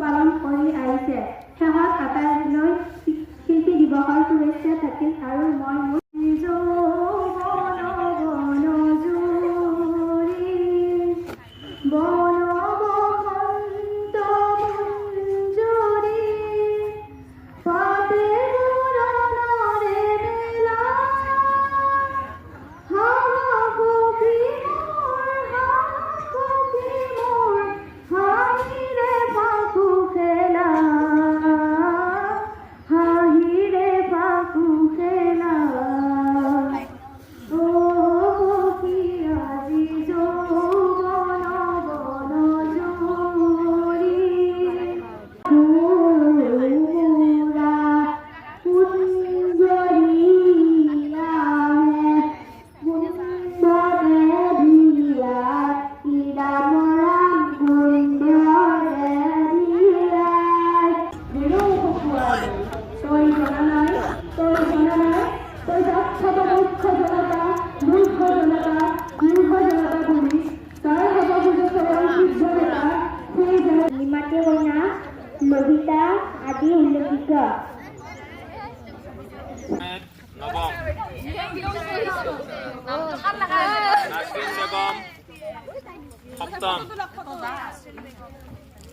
পালন কৰি আহিছে। শেষত আটাইলৈ সর্বমুখ্য জনতা মূর্খ জনতা মূর্খ জনতা পুলিশ নবম। সপ্তম।